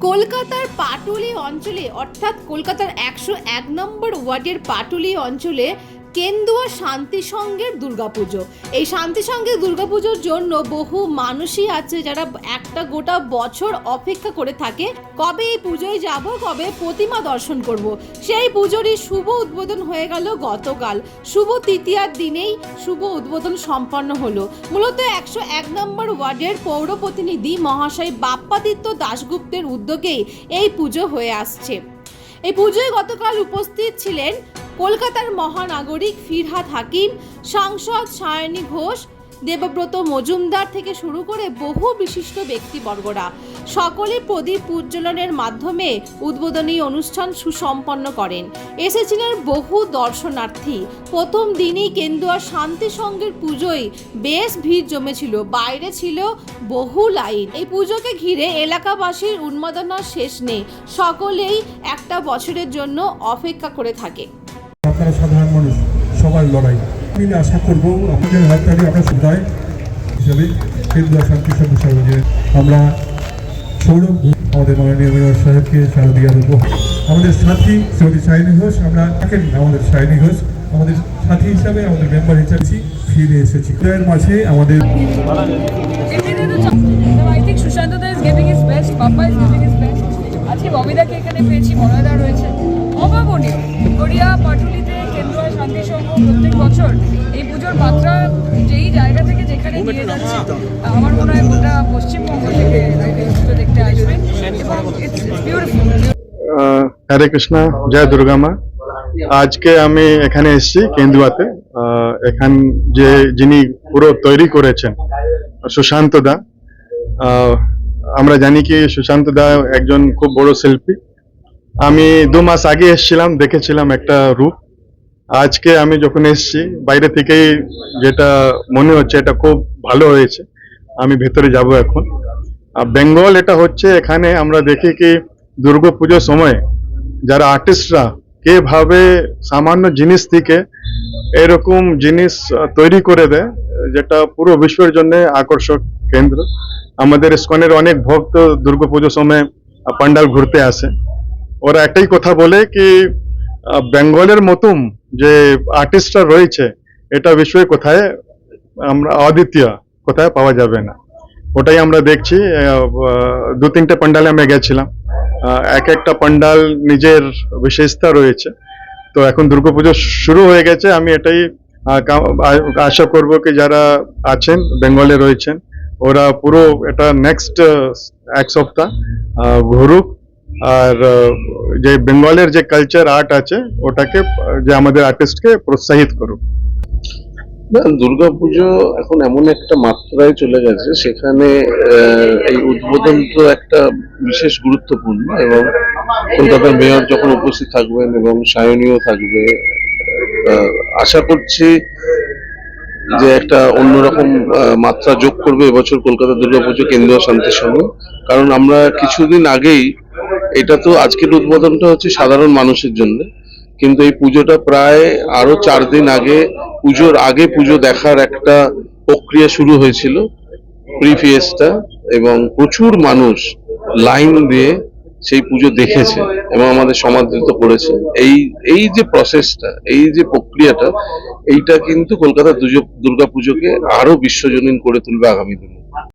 কলকাতার পাটুলি অঞ্চলে অর্থাৎ কলকাতার একশো এক নম্বর ওয়ার্ডের পাটুলি অঞ্চলে কেন্দুয়া শান্তি সংঘের দুর্গাপুজো। এই শান্তি সংঘের দুর্গাপুজোর জন্য বহু মানুষই আছে যারা একটা গোটা বছর অপেক্ষা করে থাকে, কবে এই পুজোয় যাব, কবে প্রতিমা দর্শন করব। সেই পুজোরই শুভ উদ্বোধন হয়ে গেল গতকাল। শুভ তৃতীয়ার দিনেই শুভ উদ্বোধন সম্পন্ন হলো। মূলত একশো এক নম্বর ওয়ার্ডের পৌর প্রতিনিধি মহাশয় বাপ্পাদিত্য দাশগুপ্তের উদ্যোগেই এই পুজো হয়ে আসছে। এই পুজোয় গতকাল উপস্থিত ছিলেন কলকাতার মহানাগরিক ফিরহাদ হাকিম, সাংসদ সায়নী ঘোষ, দেবব্রত মজুমদার থেকে শুরু করে বহু বিশিষ্ট ব্যক্তিবর্গরা। সকলে প্রদীপ উজ্জ্বলনের মাধ্যমে উদ্বোধনী অনুষ্ঠান সুসম্পন্ন করেন। এসেছিলেন বহু দর্শনার্থী। প্রথম দিনই কেন্দুয়া শান্তি সংঘের পুজোয় বেশ ভিড় জমেছিল। বাইরে ছিল বহু লাইন। এই পুজোকে ঘিরে এলাকাবাসীর উন্মাদনার শেষ নেই। সকলেই একটা বছরের জন্য অপেক্ষা করে থাকে। সবার লড়াই। মিলে আশা করব আপনাদের হাততালি আমরা সুদায় হিসাবে কেন্দ্র শান্তি সঙ্গে আমরা সৌরভ আমাদের মাননীয় মেয়র সাহেবকে শারদিয়ার উপহার আমাদের সাথী শ্রীমতী সাইনী ঘোষ, আমরা থাকেন আমাদের সাইনী ঘোষ। আমাদের সাথী হিসাবে আমাদের মেম্বার হিসাবে ফিরে এসেছি। এর মাঝে আমাদের সুশান্ত. আজকে ববিদাকে এখানে পেয়েছি মনয়দা রয়েছে। অভাবনীয়। গড়িয়া, পাটুলিতে শান্তি সংঘ প্রত্যেক বছর এই পুজোর মাত্রা যেই জায়গা থেকে যেখানে নিয়ে যাচ্ছে আমার মনে হয় গোটা পশ্চিমবঙ্গ থেকে পুজো দেখতে আসবে। এবং it's beautiful ah, Hare Krishna জয় দুর্গা মা। আজকে আমি এখানে এসেছি কেন্দুয়াতে। আহ, এখান যে যিনি পুরো তৈরি করেছেন সুশান্ত দা। আহ, আমরা জানি কি সুশান্ত দা একজন খুব বড় শিল্পী। আমি দু মাস আগে এসেছিলাম দেখেছিলাম একটা রূপ। আজকে আমি যখন এসছি, বাইরে থেকেই যেটা মনে হচ্ছে এটা খুব ভালো হয়েছে, আমি ভেতরে যাব এখন। আর বেঙ্গল এটা হচ্ছে এখানে আমরা দেখি কি দুর্গা পুজোর সময় যারা আর্টিস্টরা কীভাবে সামান্য জিনিস থেকে এরকম জিনিস তৈরি করে দেয়, যেটা পুরো বিশ্বের জন্য আকর্ষক কেন্দ্র। আমাদের স্কনের অনেক ভক্ত দুর্গা পুজোর সময় পান্ডাল ঘুরতে আসে। ওরা একটাই কথা বলে কি বেঙ্গলের মতন যে আর্টিস্টরা রয়েছে, এটা বিশ্বে কোথায় আমরা অদ্বিতীয় কোথায় পাওয়া যাবে না। ওটাই আমরা দেখছি দু তিনটে পান্ডালে আমরা গেছিলাম। এক একটা পান্ডাল নিজের বিশেষতা রয়েছে। তো এখন দুর্গাপুজো শুরু হয়ে গেছে, আমি এটাই আশা করব কি যারা আছেন, বেঙ্গলে রয়েছেন, ওরা পুরো এটা নেক্সট এক সপ্তাহ ঘুরুক। আর যে বেঙ্গলের যে কালচার আর্ট আছে, ওটাকে, যে আমাদের আর্টিস্টকে প্রোৎসাহিত করুক। না, দুর্গাপুজো এখন এমন একটা মাত্রায় চলে গেছে, সেখানে এই উদ্বোধন তো একটা বিশেষ গুরুত্বপূর্ণ এবং কলকাতার মেয়র যখন উপস্থিত থাকবেন এবং সায়নীয় থাকবে আশা করছি যে একটা অন্যরকম মাত্রা যোগ করবে এবছর কলকাতা দুর্গাপুজো কেন্দ্রীয় শান্তির সঙ্গে। কারণ আমরা কিছুদিন আগেই এটা তো আজকের উদ্বোধনটা হচ্ছে সাধারণ মানুষের জন্য, কিন্তু এই পুজোটা প্রায় আরও চার দিন আগে, পুজোর আগে পুজো দেখার একটা প্রক্রিয়া শুরু হয়েছিল প্রিফিয়েসটা এবং প্রচুর মানুষ লাইন দিয়ে সেই পুজো দেখেছে এবং আমাদের সমাদৃত করেছে। এই এই যে প্রসেসটা এই যে প্রক্রিয়াটা, এইটা কিন্তু কলকাতা দুর্গা পুজোকে আরও বিশ্বজনীন করে তুলবে আগামী দিনে।